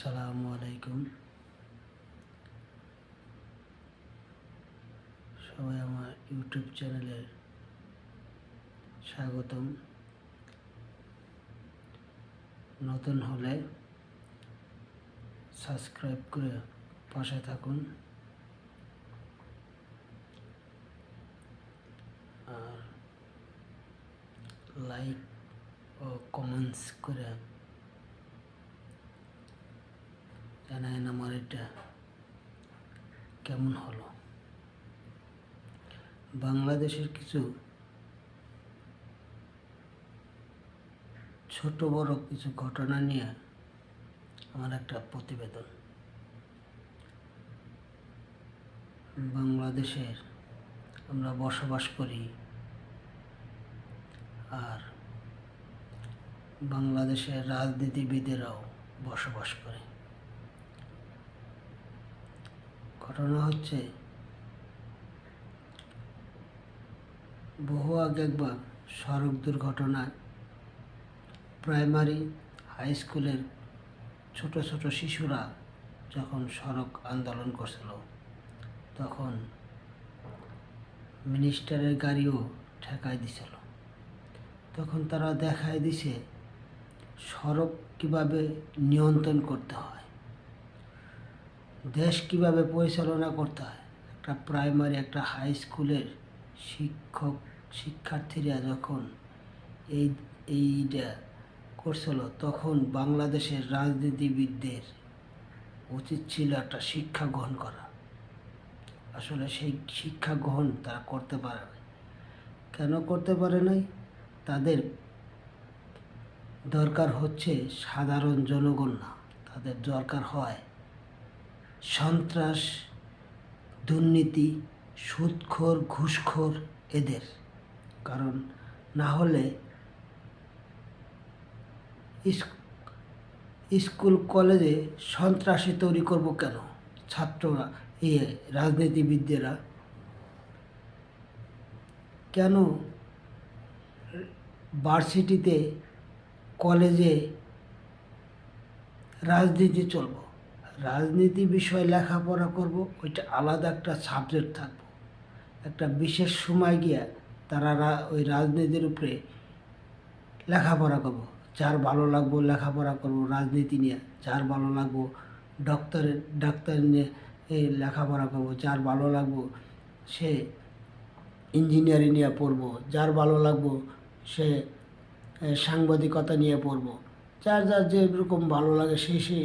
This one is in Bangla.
আসসালামু আলাইকুম। সবাই আমার ইউটিউব চ্যানেলে স্বাগতম। নতুন হলে সাবস্ক্রাইব করে পাশে থাকুন। আর লাইক ও কমেন্টস করে জানায়েন আমার এটা কেমন হলো? বাংলাদেশের কিছু ছোট বড় কিছু ঘটনা নিয়ে আমার একটা প্রতিবেদন। বাংলাদেশের আমরা বসবাস করি আর বাংলাদেশের রাজনীতিবিদেরাও বসবাস করে। ঘটনা হচ্ছে, বহু আগে একবার সড়ক দুর্ঘটনায় প্রাইমারি হাই স্কুলের ছোট ছোট শিশুরা যখন সড়ক আন্দোলন করছিল, তখন মিনিস্টারের গাড়িও ঠেকায় দিছিল। তখন তারা দেখায় দিছে, সড়ক কীভাবে নিয়ন্ত্রণ করতে হয়। দেশ কীভাবে পরিচালনা করতে হয়? একটা প্রাইমারি একটা হাই স্কুলের শিক্ষক, শিক্ষার্থীরা যখন এই এইটা করছিল তখন বাংলাদেশের রাজনীতিবিদদের উচিত ছিল একটা শিক্ষা গ্রহণ করা। আসলে সেই শিক্ষা গ্রহণ তারা করতে পারে কেন করতে পারে নাই? তাদের দরকার হচ্ছে সাধারণ জনগণ না। তাদের দরকার হয় সন্ত্রাস, দুর্নীতি, সুদখোর, ঘুষখোর এদের। কারণ না হলে স্কুল, কলেজে সন্ত্রাসী তৈরি করব কেন? ছাত্ররা এ রাজনীতিবিদরা কেন ভার্সিটিতে কলেজে রাজনীতি চলব? রাজনীতি বিষয়ে লেখাপড়া করব, ওইটা আলাদা একটা সাবজেক্ট থাকব। একটা বিশেষ সময় গিয়া তারা ওই রাজনীতির উপরে লেখাপড়া করব। যার ভালো লাগবো লেখাপড়া করব রাজনীতি নিয়ে, যার ভালো লাগবো ডক্টরের ডাক্তার নিয়ে এই লেখাপড়া করব, যার ভালো লাগবো সে ইঞ্জিনিয়ারিং নিয়ে পড়ব, যার ভালো লাগবো সে সাংবাদিকতা নিয়ে পড়ব, যার যার যেরকম ভালো লাগে সেই সেই